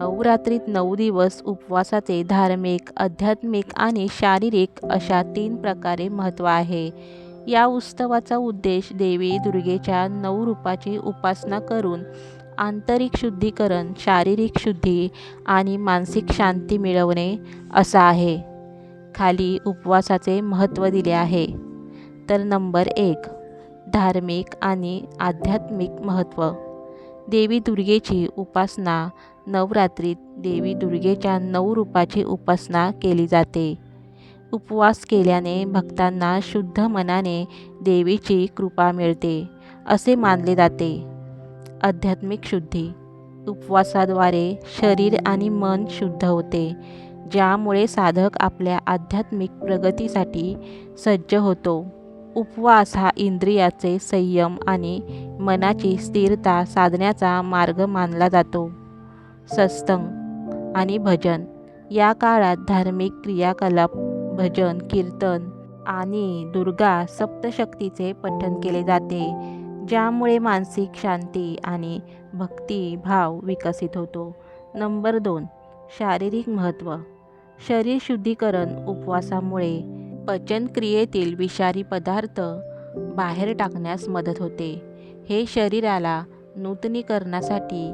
नवरात्रीत नऊ दिवस उपवासाचे धार्मिक आध्यात्मिक आणि शारीरिक अशा तीन प्रकारे महत्त्व आहे. या उत्सवाचा उद्देश देवी दुर्गेच्या नऊ रूपाची उपासना करून आंतरिक शुद्धीकरण शारीरिक शुद्धी आणि मानसिक शांती मिळवणे असा आहे. खाली उपवासाचे महत्त्व दिले आहे. तर नंबर एक धार्मिक आणि आध्यात्मिक महत्त्व. देवी दुर्गेची उपासना. नवरात्रीत देवी दुर्गेच्या नऊ रूपाची उपासना केली जाते. उपवास केल्याने भक्तांना शुद्ध मनाने देवीची कृपा मिळते असे मानले जाते. आध्यात्मिक शुद्धी. उपवासाद्वारे शरीर आणि मन शुद्ध होते ज्यामुळे साधक आपल्या आध्यात्मिक प्रगतीसाठी सज्ज होतो. उपवास हा इंद्रियाचे संयम आणि मनाची स्थिरता साधण्याचा मार्ग मानला जातो. सत्संग आणि भजन या काळात धार्मिक क्रियाकलाप भजन कीर्तन आणि दुर्गा सप्तशक्तीचे पठण केले जाते ज्यामुळे मानसिक शांती आणि भक्तिभाव विकसित होतो. नंबर दोन शारीरिक महत्त्व. शरीर शुद्धीकरण उपवासामुळे पचनक्रियेतील विषारी पदार्थ बाहेर टाकण्यास मदत होते. हे शरीराला नूतनीकरणासाठी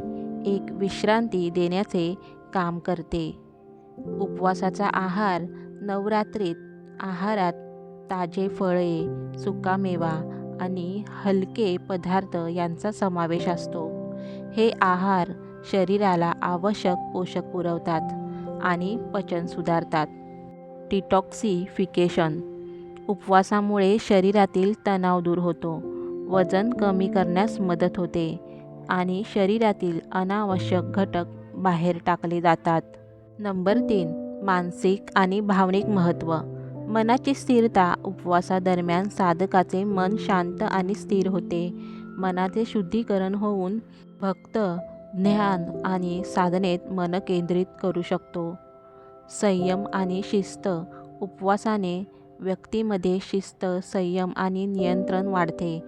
एक विश्रांती देण्याचे काम करते. उपवासाचा आहार नवरात्रीत आहारात ताजे फळे सुकामेवा आणि हलके पदार्थ यांचा समावेश असतो. हे आहार शरीराला आवश्यक पोषक पुरवतात आणि पचन सुधारतात. डिटॉक्सिफिकेशन. उपवासामुळे शरीरातील तणाव दूर होतो. वजन कमी करण्यास मदत होते आणि शरीरातील अनावश्यक घटक बाहेर टाकले जातात. नंबर तीन मानसिक आणि भावनिक महत्त्व. मनाची स्थिरता उपवासादरम्यान साधकाचे मन शांत आणि स्थिर होते. मनाचे शुद्धीकरण होऊन भक्त ज्ञान आणि साधनेत मन केंद्रित करू शकतो. संयम आणि शिस्त. उपवासाने व्यक्तीमध्ये शिस्त संयम आणि नियंत्रण वाढते.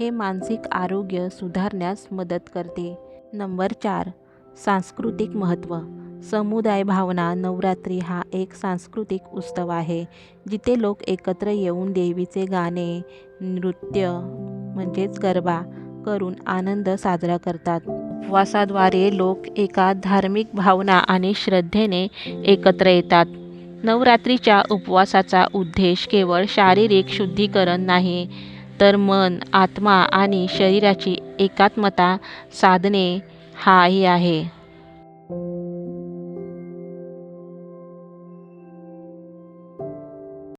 हे मानसिक आरोग्य सुधारण्यास मदत करते. नंबर चार सांस्कृतिक महत्त्व. समुदाय भावना नवरात्री हा एक सांस्कृतिक उत्सव आहे जिथे लोक एकत्र येऊन देवीचे गाणे नृत्य म्हणजेच गरबा करून आनंद साजरा करतात. उपवासाद्वारे लोक एका धार्मिक भावना आणि श्रद्धेने एकत्र येतात. नवरात्रीच्या उपवासाचा उद्देश केवळ शारीरिक शुद्धीकरण नाही तर मन आत्मा आणि शरीराची एकात्मता साधणे हाही आहे.